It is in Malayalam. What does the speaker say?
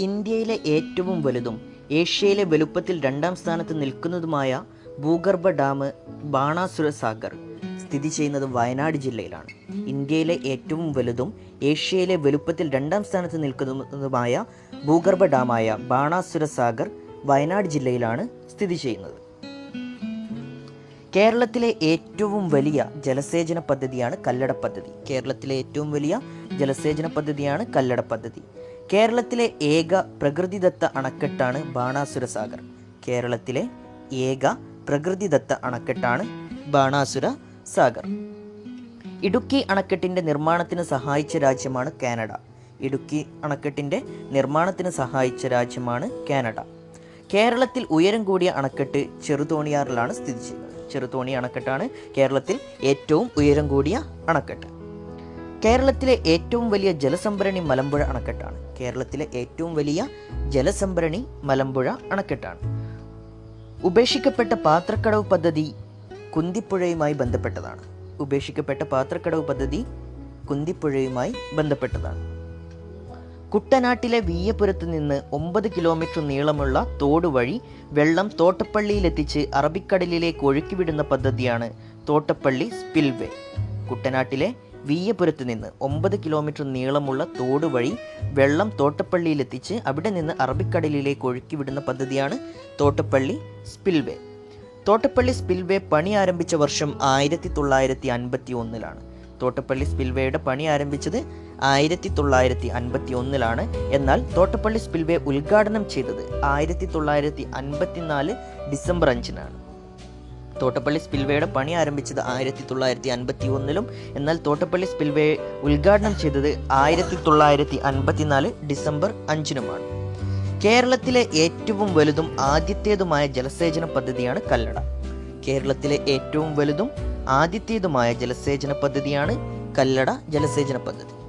ഇന്ത്യയിലെ ഏറ്റവും വലുതും ഏഷ്യയിലെ വലുപ്പത്തിൽ രണ്ടാം സ്ഥാനത്ത് നിൽക്കുന്നതുമായ ഭൂഗർഭ ഡാം ബാണാസുര സാഗർ സ്ഥിതി ചെയ്യുന്നത് വയനാട് ജില്ലയിലാണ്. ഇന്ത്യയിലെ ഏറ്റവും വലുതും ഏഷ്യയിലെ വലുപ്പത്തിൽ രണ്ടാം സ്ഥാനത്ത് നിൽക്കുന്നതുമായ ഭൂഗർഭ ഡാമായ ബാണാസുര സാഗർ വയനാട് ജില്ലയിലാണ് സ്ഥിതി ചെയ്യുന്നത്. കേരളത്തിലെ ഏറ്റവും വലിയ ജലസേചന പദ്ധതിയാണ് കല്ലട പദ്ധതി. കേരളത്തിലെ ഏറ്റവും വലിയ ജലസേചന പദ്ധതിയാണ് കല്ലട പദ്ധതി. കേരളത്തിലെ ഏക പ്രകൃതിദത്ത അണക്കെട്ടാണ് ബാണാസുര സാഗർ കേരളത്തിലെ ഏക പ്രകൃതിദത്ത അണക്കെട്ടാണ് ബാണാസുര സാഗർ ഇടുക്കി അണക്കെട്ടിന്റെ നിർമ്മാണത്തിന് സഹായിച്ച രാജ്യമാണ് കാനഡ. ഇടുക്കി അണക്കെട്ടിന്റെ നിർമ്മാണത്തിന് സഹായിച്ച രാജ്യമാണ് കാനഡ. കേരളത്തിൽ ഉയരം കൂടിയ അണക്കെട്ട് ചെറുതോണിയാറിലാണ് സ്ഥിതി ചെയ്യുന്നത്. ചെറുതോണി അണക്കെട്ടാണ് കേരളത്തിൽ ഏറ്റവും ഉയരം കൂടിയ അണക്കെട്ട്. കേരളത്തിലെ ഏറ്റവും വലിയ ജലസംഭരണി മലമ്പുഴ അണക്കെട്ടാണ് കേരളത്തിലെ ഏറ്റവും വലിയ ജലസംഭരണി മലമ്പുഴ അണക്കെട്ടാണ്. ഉപേക്ഷിക്കപ്പെട്ട പാത്രക്കടവ് പദ്ധതി കുന്തിപ്പുഴയുമായി ബന്ധപ്പെട്ടതാണ്. ഉപേക്ഷിക്കപ്പെട്ട പാത്രക്കടവ് പദ്ധതി കുന്തിപ്പുഴയുമായി ബന്ധപ്പെട്ടതാണ്. കുട്ടനാട്ടിലെ വീയപുരത്ത് നിന്ന് ഒമ്പത് കിലോമീറ്റർ നീളമുള്ള തോട് വഴി വെള്ളം തോട്ടപ്പള്ളിയിലെത്തിച്ച് അറബിക്കടലിലേക്ക് ഒഴുക്കിവിടുന്ന പദ്ധതിയാണ് തോട്ടപ്പള്ളി സ്പിൽവേ. കുട്ടനാട്ടിലെ വീയപുരത്ത് നിന്ന് ഒമ്പത് കിലോമീറ്റർ നീളമുള്ള തോട് വഴി വെള്ളം തോട്ടപ്പള്ളിയിലെത്തിച്ച് അവിടെ നിന്ന് അറബിക്കടലിലേക്ക് ഒഴുക്കിവിടുന്ന പദ്ധതിയാണ് തോട്ടപ്പള്ളി സ്പിൽവേ. തോട്ടപ്പള്ളി സ്പിൽവേ പണി ആരംഭിച്ച വർഷം ആയിരത്തി തൊള്ളായിരത്തി അൻപത്തി ഒന്നിലാണ് തോട്ടപ്പള്ളി സ്പിൽവേയുടെ പണി ആരംഭിച്ചത് ആയിരത്തി തൊള്ളായിരത്തി അൻപത്തി ഒന്നിലാണ് എന്നാൽ തോട്ടപ്പള്ളി സ്പിൽവേ ഉദ്ഘാടനം ചെയ്തത് ആയിരത്തി തൊള്ളായിരത്തി അൻപത്തിനാല് ഡിസംബർ അഞ്ചിനാണ്. തോട്ടപ്പള്ളി സ്പിൽവേയുടെ പണി ആരംഭിച്ചത് ആയിരത്തി തൊള്ളായിരത്തി അൻപത്തി ഒന്നിലും എന്നാൽ തോട്ടപ്പള്ളി സ്പിൽവേ ഉദ്ഘാടനം ചെയ്തത് ആയിരത്തി തൊള്ളായിരത്തി അൻപത്തിനാല് ഡിസംബർ അഞ്ചിനുമാണ്. കേരളത്തിലെ ഏറ്റവും വലുതും ആദ്യത്തേതുമായ ജലസേചന പദ്ധതിയാണ് കല്ലട. കേരളത്തിലെ ഏറ്റവും വലുതും ആദ്യത്തേതുമായ ജലസേചന പദ്ധതിയാണ് കല്ലട ജലസേചന പദ്ധതി.